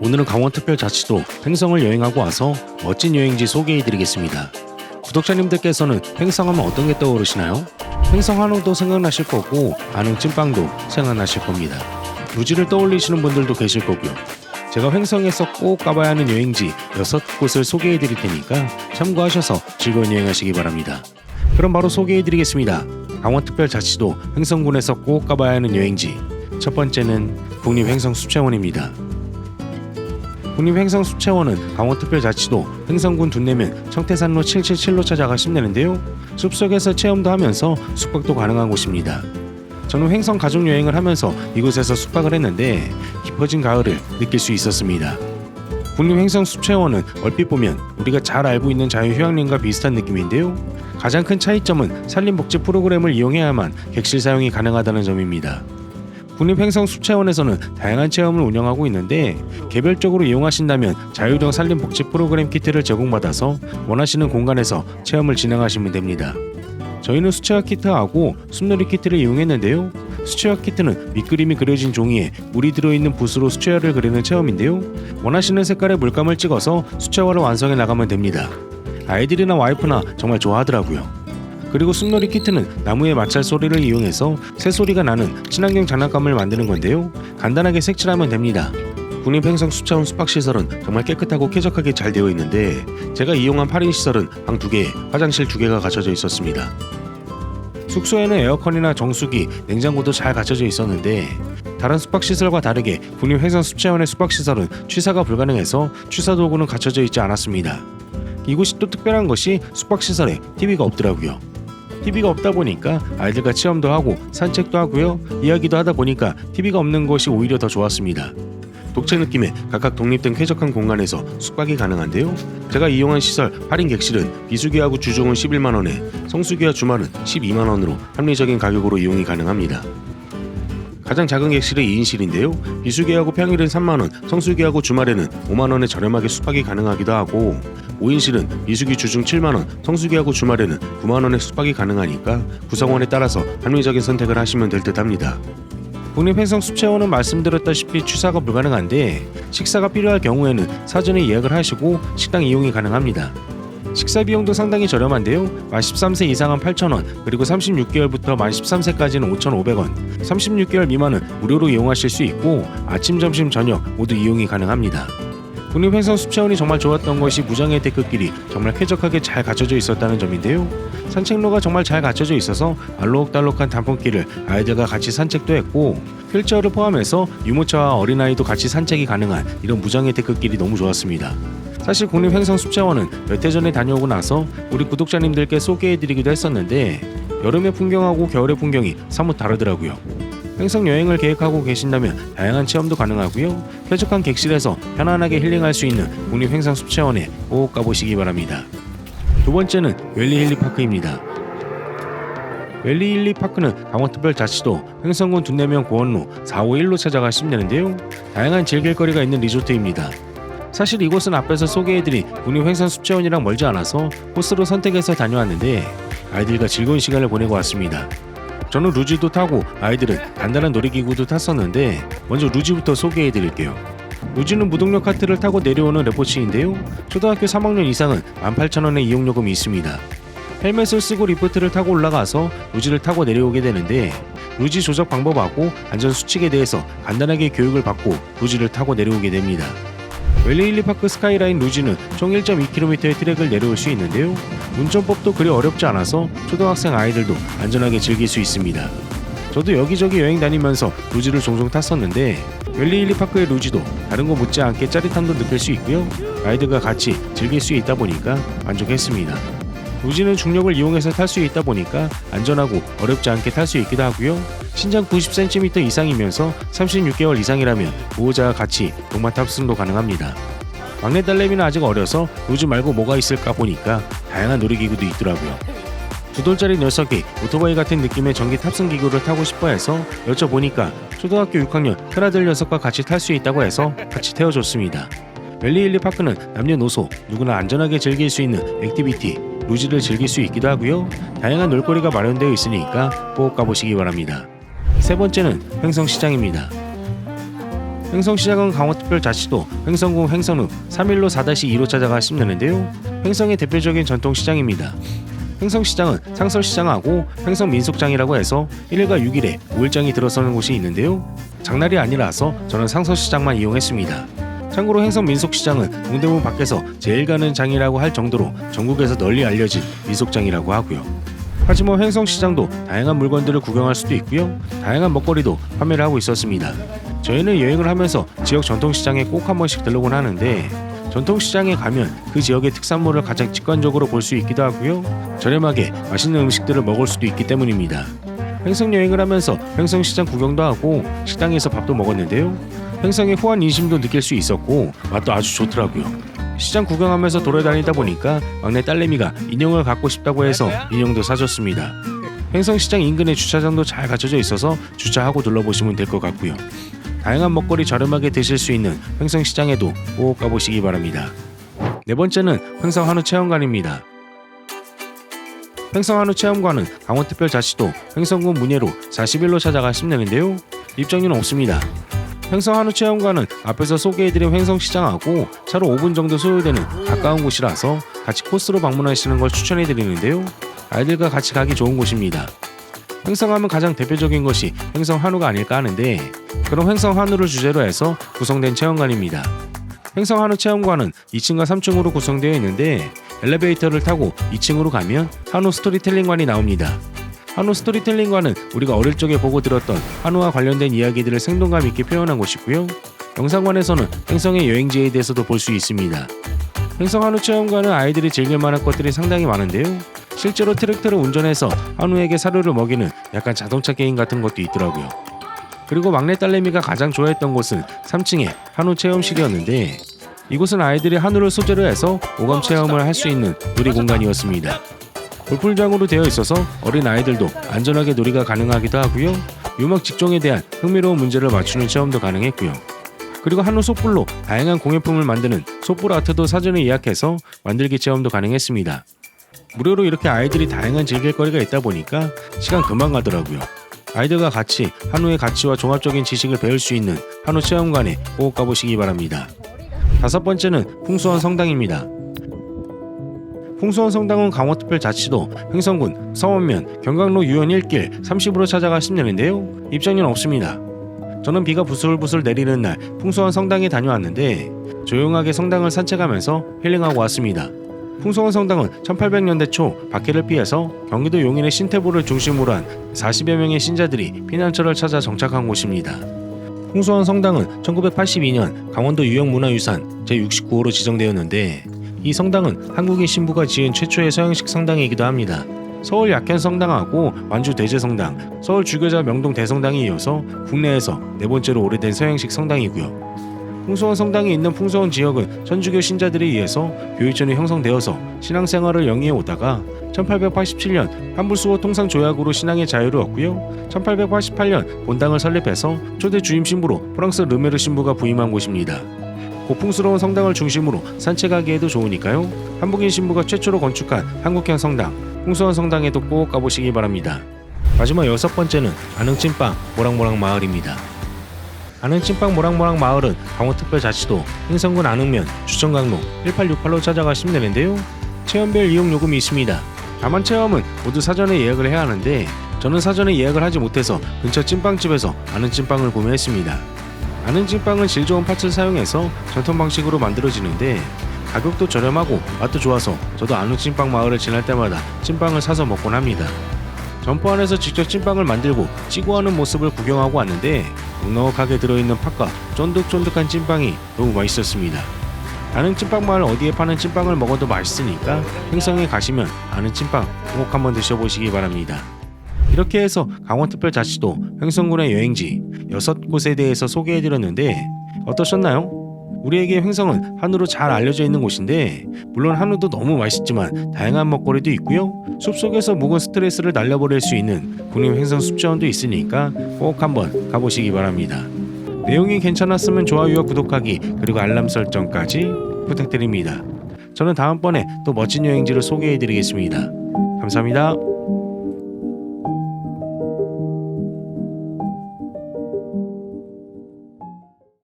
오늘은 강원특별자치도 횡성을 여행하고 와서 멋진 여행지 소개해드리겠습니다. 구독자님들께서는 횡성하면 어떤 게 떠오르시나요? 횡성 한우도 생각나실 거고 안흥 찐빵도 생각나실 겁니다. 루지를 떠올리시는 분들도 계실 거고요. 제가 횡성에서 꼭 가봐야 하는 여행지 6곳을 소개해 드릴 테니까 참고하셔서 즐거운 여행하시기 바랍니다. 그럼 바로 소개해 드리겠습니다. 강원특별자치도 횡성군에서 꼭 가봐야 하는 여행지 첫 번째는 국립횡성수채원입니다. 국립횡성수채원은 강원특별자치도 횡성군 둔내면 청태산로 777로 찾아가시면 되는데요. 숲속에서 체험도 하면서 숙박도 가능한 곳입니다. 저는 횡성 가족 여행을 하면서 이곳에서 숙박을 했는데 깊어진 가을을 느낄 수 있었습니다. 국립횡성수채원은 얼핏 보면 우리가 잘 알고 있는 자유휴양림과 비슷한 느낌인데요. 가장 큰 차이점은 산림복지 프로그램을 이용해야만 객실 사용이 가능하다는 점입니다. 국립횡성수채원에서는 다양한 체험을 운영하고 있는데 개별적으로 이용하신다면 자유형 산림 복지 프로그램 키트를 제공받아서 원하시는 공간에서 체험을 진행하시면 됩니다. 저희는 수채화 키트하고 숲놀이 키트를 이용했는데요. 수채화 키트는 밑그림이 그려진 종이에 물이 들어있는 붓으로 수채화를 그리는 체험인데요. 원하시는 색깔의 물감을 찍어서 수채화를 완성해 나가면 됩니다. 아이들이나 와이프나 정말 좋아하더라고요. 그리고 숲놀이 키트는 나무의 마찰 소리를 이용해서 새소리가 나는 친환경 장난감을 만드는 건데요. 간단하게 색칠하면 됩니다. 국립행성 수차원 숙박시설은 정말 깨끗하고 쾌적하게 잘 되어 있는데 제가 이용한 8인 시설은 방 2개, 화장실 2개가 갖춰져 있었습니다. 숙소에는 에어컨이나 정수기, 냉장고도 잘 갖춰져 있었는데 다른 숙박시설과 다르게 국립행성 수채원의 숙박시설은 취사가 불가능해서 취사 도구는 갖춰져 있지 않았습니다. 이곳이 또 특별한 것이 숙박시설에 TV가 없더라고요. TV가 없다 보니까 아이들과 체험도 하고 산책도 하고요. 이야기도 하다 보니까 TV가 없는 것이 오히려 더 좋았습니다. 독채 느낌의 각각 독립된 쾌적한 공간에서 숙박이 가능한데요. 제가 이용한 시설 8인 객실은 비수기하고 주종은 11만 원에 성수기와 주말은 12만 원으로 합리적인 가격으로 이용이 가능합니다. 가장 작은 객실은 2인실인데요. 비수기하고 평일은 3만 원, 성수기하고 주말에는 5만 원에 저렴하게 숙박이 가능하기도 하고 5인실은 비수기 주중 7만 원, 성수기하고 주말에는 9만 원에 숙박이 가능하니까 구성원에 따라서 합리적인 선택을 하시면 될 듯 합니다. 국립행성 수채원은 말씀드렸다시피 취사가 불가능한데 식사가 필요할 경우에는 사전에 예약을 하시고 식당 이용이 가능합니다. 식사 비용도 상당히 저렴한데요. 만 13세 이상은 8,000원, 그리고 36개월부터 만 13세까지는 5,500원, 36개월 미만은 무료로 이용하실 수 있고 아침, 점심, 저녁 모두 이용이 가능합니다. 국립행성 수채원이 정말 좋았던 것이 무장의 데크길이 정말 쾌적하게 잘 갖춰져 있었다는 점인데요. 산책로가 정말 잘 갖춰져 있어서 알록달록한 단풍길을 아이들과 같이 산책도 했고 휠체어를 포함해서 유모차와 어린아이도 같이 산책이 가능한 이런 무장의 데크길이 너무 좋았습니다. 사실 국립행성수채원은 몇 해 전에 다녀오고 나서 우리 구독자님들께 소개해드리기도 했었는데 여름의 풍경하고 겨울의 풍경이 사뭇 다르더라고요. 행성 여행을 계획하고 계신다면 다양한 체험도 가능하고요. 쾌적한 객실에서 편안하게 힐링할 수 있는 국립행성수채원에 꼭 가보시기 바랍니다. 두 번째는 웰리 힐리파크입니다. 웰리 힐리 파크는 강원특별자치도 횡성군 둔내면 고원로 451로 찾아가 시면 되는데요. 다양한 즐길거리가 있는 리조트입니다. 사실 이곳은 앞에서 소개해드린 국립횡성수채원이랑 멀지 않아서 코스로 선택해서 다녀왔는데 아이들과 즐거운 시간을 보내고 왔습니다. 저는 루지도 타고 아이들은 간단한 놀이기구도 탔었는데 먼저 루지부터 소개해드릴게요. 루지는 무동력 카트를 타고 내려오는 레포츠인데요. 초등학교 3학년 이상은 18,000원의 이용요금이 있습니다. 헬멧을 쓰고 리프트를 타고 올라가서 루지를 타고 내려오게 되는데 루지 조작 방법하고 안전 수칙에 대해서 간단하게 교육을 받고 루지를 타고 내려오게 됩니다. 웰리힐리파크 스카이라인 루지는 총 1.2km의 트랙을 내려올 수 있는데요. 운전법도 그리 어렵지 않아서 초등학생 아이들도 안전하게 즐길 수 있습니다. 저도 여기저기 여행 다니면서 루지를 종종 탔었는데 웰리힐리파크의 루지도 다른 곳 못지않게 짜릿함도 느낄 수 있고요. 아이들과 같이 즐길 수 있다 보니까 만족했습니다. 루지는 중력을 이용해서 탈 수 있다 보니까 안전하고 어렵지 않게 탈 수 있기도 하고요. 신장 90cm 이상이면서 36개월 이상이라면 보호자와 같이 동반 탑승도 가능합니다. 막내 딸내미는 아직 어려서 루지 말고 뭐가 있을까 보니까 다양한 놀이기구도 있더라고요. 두 돌짜리 녀석이 오토바이 같은 느낌의 전기 탑승 기구를 타고 싶어 해서 여쭤보니까 초등학교 6학년 큰아들 녀석과 같이 탈 수 있다고 해서 같이 태워줬습니다. 웰리힐리 파크는 남녀노소 누구나 안전하게 즐길 수 있는 액티비티 루지를 즐길 수 있기도 하고요. 다양한 놀거리가 마련되어 있으니까 꼭 가보시기 바랍니다. 세 번째는 횡성시장입니다. 횡성시장은 강원특별자치도 횡성군 횡성읍 3일로 4-2로 찾아가 심는데요. 횡성의 대표적인 전통시장입니다. 횡성시장은 상설시장하고 횡성민속장이라고 해서 1일과 6일에 5일장이 들어서는 곳이 있는데요. 장날이 아니라서 저는 상설시장만 이용했습니다. 참고로 횡성민속시장은 동대문 밖에서 제일 가는 장이라고 할 정도로 전국에서 널리 알려진 민속장이라고 하고요. 하지만 횡성시장도 다양한 물건들을 구경할 수도 있고요. 다양한 먹거리도 판매를 하고 있었습니다. 저희는 여행을 하면서 지역 전통시장에 꼭 한 번씩 들르곤 하는데 전통시장에 가면 그 지역의 특산물을 가장 직관적으로 볼 수 있기도 하고요. 저렴하게 맛있는 음식들을 먹을 수도 있기 때문입니다. 횡성 여행을 하면서 횡성시장 구경도 하고 식당에서 밥도 먹었는데요. 횡성의 후한 인심도 느낄 수 있었고 맛도 아주 좋더라고요. 시장 구경하면서 돌아다니다 보니까 막내 딸내미가 인형을 갖고 싶다고 해서 인형도 사줬습니다. 횡성시장 인근에 주차장도 잘 갖춰져 있어서 주차하고 둘러보시면 될 것 같고요. 다양한 먹거리 저렴하게 드실 수 있는 횡성시장에도 꼭 가보시기 바랍니다. 네 번째는 횡성 한우 체험관입니다. 횡성 한우 체험관은 강원특별자치도 횡성군 문예로 40일로 찾아가 심내는데요. 입장료는 없습니다. 횡성 한우 체험관은 앞에서 소개해드린 횡성시장하고 차로 5분 정도 소요되는 가까운 곳이라서 같이 코스로 방문하시는 걸 추천해드리는데요. 아이들과 같이 가기 좋은 곳입니다. 횡성하면 가장 대표적인 것이 횡성 한우가 아닐까 하는데 그런 횡성 한우를 주제로 해서 구성된 체험관입니다. 횡성 한우 체험관은 2층과 3층으로 구성되어 있는데 엘리베이터를 타고 2층으로 가면 한우 스토리텔링관이 나옵니다. 한우 스토리텔링관은 우리가 어릴 적에 보고 들었던 한우와 관련된 이야기들을 생동감 있게 표현한 곳이고요. 영상관에서는 횡성의 여행지에 대해서도 볼 수 있습니다. 횡성 한우 체험관은 아이들이 즐길 만한 것들이 상당히 많은데요. 실제로 트랙터를 운전해서 한우에게 사료를 먹이는 약간 자동차 게임 같은 것도 있더라고요. 그리고 막내 딸내미가 가장 좋아했던 곳은 3층의 한우 체험실이었는데 이곳은 아이들이 한우를 소재로 해서 오감 체험을 할 수 있는 놀이 공간이었습니다. 골풀장으로 되어 있어서 어린 아이들도 안전하게 놀이가 가능하기도 하고요. 유막 직종에 대한 흥미로운 문제를 맞추는 체험도 가능했고요. 그리고 한우 솥불로 다양한 공예품을 만드는 솥불 아트도 사전에 예약해서 만들기 체험도 가능했습니다. 무료로 이렇게 아이들이 다양한 즐길 거리가 있다 보니까 시간 금방 가더라고요. 아이들과 같이 한우의 가치와 종합적인 지식을 배울 수 있는 한우 체험관에 꼭 가보시기 바랍니다. 다섯 번째는 풍수원 성당입니다. 풍수원 성당은 강원특별자치도 횡성군 서원면 경강로 유원 1길 30으로 찾아가 심년인데요. 입장료는 없습니다. 저는 비가 부슬부슬 내리는 날 풍수원 성당에 다녀왔는데 조용하게 성당을 산책하면서 힐링하고 왔습니다. 풍수원 성당은 1800년대 초 박해를 피해서 경기도 용인의 신태부를 중심으로 한 40여 명의 신자들이 피난처를 찾아 정착한 곳입니다. 풍수원 성당은 1982년 강원도 유형문화유산 제69호로 지정되었는데 이 성당은 한국인 신부가 지은 최초의 서양식 성당이기도 합니다. 서울 약현 성당하고 완주 대제성당, 서울 주교자 명동 대성당에 이어서 국내에서 네 번째로 오래된 서양식 성당이고요. 풍수원 성당이 있는 풍수원 지역은 천주교 신자들에 의해서 교육전이 형성되어서 신앙생활을 영위해 오다가 1887년 한불수호 통상조약으로 신앙의 자유를 얻고요. 1888년 본당을 설립해서 초대 주임 신부로 프랑스 르메르 신부가 부임한 곳입니다. 고풍스러운 성당을 중심으로 산책하기에도 좋으니까요. 한국인 신부가 최초로 건축한 한국형 성당, 풍수원 성당에도 꼭 가보시기 바랍니다. 마지막 여섯 번째는 안흥찐빵 모락모락 마을입니다. 안흥찐빵 모락모락 마을은 강원특별자치도 행성군 안흥면 주천강로 1868로 찾아가시면 되는데요. 체험별 이용 요금이 있습니다. 다만 체험은 모두 사전에 예약을 해야 하는데 저는 사전에 예약을 하지 못해서 근처 찐빵집에서 아는 찐빵을 구매했습니다. 아는 찐빵은 질 좋은 팥을 사용해서 전통 방식으로 만들어지는데 가격도 저렴하고 맛도 좋아서 저도 아는 찐빵 마을을 지날 때마다 찐빵을 사서 먹곤 합니다. 점포 안에서 직접 찐빵을 만들고 찌고하는 모습을 구경하고 왔는데 넉넉하게 들어있는 팥과 쫀득쫀득한 찐빵이 너무 맛있었습니다. 다른 찐빵 마을 어디에 파는 찐빵을 먹어도 맛있으니까 행성에 가시면 아는 찐빵 꼭 한번 드셔보시기 바랍니다. 이렇게 해서 강원특별자치도 횡성군의 여행지 6곳에 대해서 소개해드렸는데 어떠셨나요? 우리에게 횡성은 한우로 잘 알려져 있는 곳인데 물론 한우도 너무 맛있지만 다양한 먹거리도 있고요. 숲속에서 묵은 스트레스를 날려버릴 수 있는 국립 횡성 숲체원도 있으니까 꼭 한번 가보시기 바랍니다. 내용이 괜찮았으면 좋아요와 구독하기 그리고 알람 설정까지 부탁드립니다. 저는 다음번에 또 멋진 여행지를 소개해드리겠습니다. 감사합니다